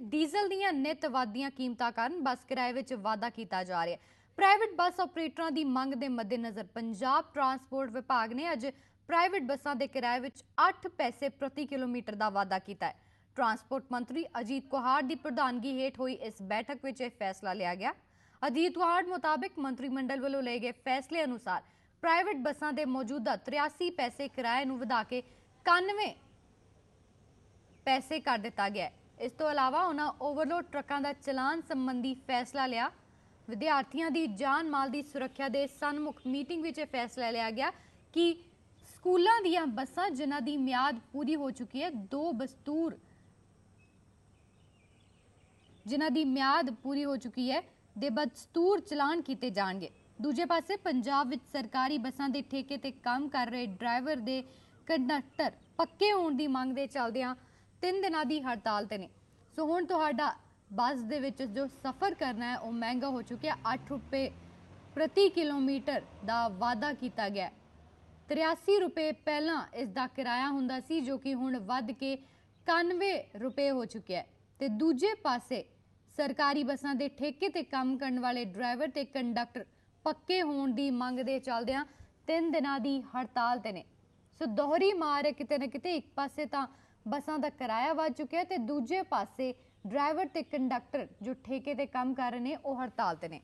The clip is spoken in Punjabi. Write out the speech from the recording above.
ਡੀਜ਼ਲ ਦੀਆਂ ਨਿਤ ਵਧਦੀਆਂ ਕੀਮਤਾਂ ਕਾਰਨ ਬੱਸ ਕਿਰਾਏ ਵਿੱਚ ਵਾਧਾ ਕੀਤਾ ਜਾ ਰਿਹਾ ਹੈ। ਪ੍ਰਾਈਵੇਟ ਬੱਸ ਆਪਰੇਟਰਾਂ ਦੀ ਮੰਗ ਦੇ ਮੱਦੇਨਜ਼ਰ ਪੰਜਾਬ ਟਰਾਂਸਪੋਰਟ ਵਿਭਾਗ ਨੇ ਅੱਜ ਪ੍ਰਾਈਵੇਟ ਬੱਸਾਂ ਦੇ ਕਿਰਾਏ ਵਿੱਚ 8 ਪੈਸੇ ਪ੍ਰਤੀ ਕਿਲੋਮੀਟਰ ਦਾ ਵਾਧਾ ਕੀਤਾ ਹੈ। ਟਰਾਂਸਪੋਰਟ ਮੰਤਰੀ ਅਜੀਤ ਕੁਹਾੜ ਦੀ ਪ੍ਰਧਾਨਗੀ ਹੇਠ ਹੋਈ ਇਸ ਬੈਠਕ ਵਿੱਚ ਇਹ ਫੈਸਲਾ ਲਿਆ ਗਿਆ। ਅਜੀਤ ਕੁਹਾੜ ਮੁਤਾਬਕ ਮੰਤਰੀ ਮੰਡਲ ਵੱਲੋਂ ਲਏ ਗਏ ਫੈਸਲੇ ਅਨੁਸਾਰ ਪ੍ਰਾਈਵੇਟ ਬੱਸਾਂ ਦੇ ਮੌਜੂਦਾ 83 ਪੈਸੇ ਕਿਰਾਏ ਨੂੰ ਵਧਾ ਕੇ 91 ਪੈਸੇ ਕਰ ਦਿੱਤਾ ਗਿਆ ਹੈ। ਇਸ ਤੋਂ ਇਲਾਵਾ ਉਹਨਾਂ ਓਵਰਲੋਡ ਟਰੱਕਾਂ ਦਾ ਚਲਾਨ ਸੰਬੰਧੀ ਫੈਸਲਾ ਲਿਆ। ਵਿਦਿਆਰਥੀਆਂ ਦੀ ਜਾਨ ਮਾਲ ਦੀ ਸੁਰੱਖਿਆ ਦੇ ਸਨਮੁਖ ਮੀਟਿੰਗ ਵਿੱਚ ਇਹ ਫੈਸਲਾ ਲਿਆ ਗਿਆ ਕਿ ਸਕੂਲਾਂ ਦੀਆਂ ਬੱਸਾਂ ਜਿਨ੍ਹਾਂ ਦੀ ਮਿਆਦ ਪੂਰੀ ਹੋ ਚੁੱਕੀ ਹੈ, ਦੋ ਬਸਤੂਰ ਜਿਨ੍ਹਾਂ ਦੀ ਮਿਆਦ ਪੂਰੀ ਹੋ ਚੁੱਕੀ ਹੈ, ਦੇ ਬਦਸਤੂਰ ਚਲਾਨ ਕੀਤੇ ਜਾਣਗੇ। ਦੂਜੇ ਪਾਸੇ ਪੰਜਾਬ ਵਿੱਚ ਸਰਕਾਰੀ ਬੱਸਾਂ ਦੇ ਠੇਕੇ ਤੇ ਕੰਮ ਕਰ ਰਹੇ ਡਰਾਈਵਰ ਦੇ ਕੰਡਕਟਰ ਪੱਕੇ ਹੋਣ ਦੀ ਮੰਗ ਦੇ ਚੱਲਦਿਆਂ ਤਿੰਨ ਦਿਨਾਂ ਦੀ ਹੜਤਾਲ ਤੇ ਨੇ। ਸੋ ਹੁਣ ਤੁਹਾਡਾ ਬੱਸ ਦੇ ਵਿੱਚ ਜੋ ਸਫ਼ਰ ਕਰਨਾ ਹੈ, ਉਹ ਮਹਿੰਗਾ ਹੋ ਚੁੱਕਿਆ। 8 ਰੁਪਏ ਪ੍ਰਤੀ ਕਿਲੋਮੀਟਰ ਦਾ ਵਾਅਦਾ ਕੀਤਾ ਗਿਆ। ਹੈ 83 ਰੁਪਏ ਪਹਿਲਾਂ ਇਸ ਦਾ ਕਿਰਾਇਆ ਹੁੰਦਾ ਸੀ, ਜੋ ਕਿ ਹੁਣ ਵੱਧ ਕੇ 91 ਰੁਪਏ ਹੋ ਚੁੱਕਿਆ ਹੈ। ਤੇ ਦੂਜੇ ਪਾਸੇ ਸਰਕਾਰੀ ਬੱਸਾਂ ਦੇ ਠੇਕੇ ਤੇ ਕੰਮ ਕਰਨ ਵਾਲੇ ਡਰਾਈਵਰ ਤੇ ਕੰਡਕਟਰ ਪੱਕੇ ਹੋਣ ਦੀ ਮੰਗ ਦੇ ਚੱਲਦਿਆਂ ਤਿੰਨ ਦਿਨਾਂ ਦੀ ਹੜਤਾਲ ਤੇ ਨੇ। ਸੋ ਦੋਹਰੀ ਮਾਰ ਕਿਤੇ ਨਾ ਕਿਤੇ, ਇੱਕ ਪਾਸੇ ਤਾਂ ਬੱਸਾਂ ਦਾ ਕਿਰਾਇਆ ਵੱਧ ਚੁੱਕਿਆ ਹੈ ਤੇ ਦੂਜੇ ਪਾਸੇ ਡਰਾਈਵਰ ਤੇ ਕੰਡਕਟਰ ਜੋ ਠੇਕੇ ਤੇ ਕੰਮ ਕਰ ਰਹੇ ਨੇ, ਉਹ ਹੜਤਾਲ ਤੇ ਨੇ।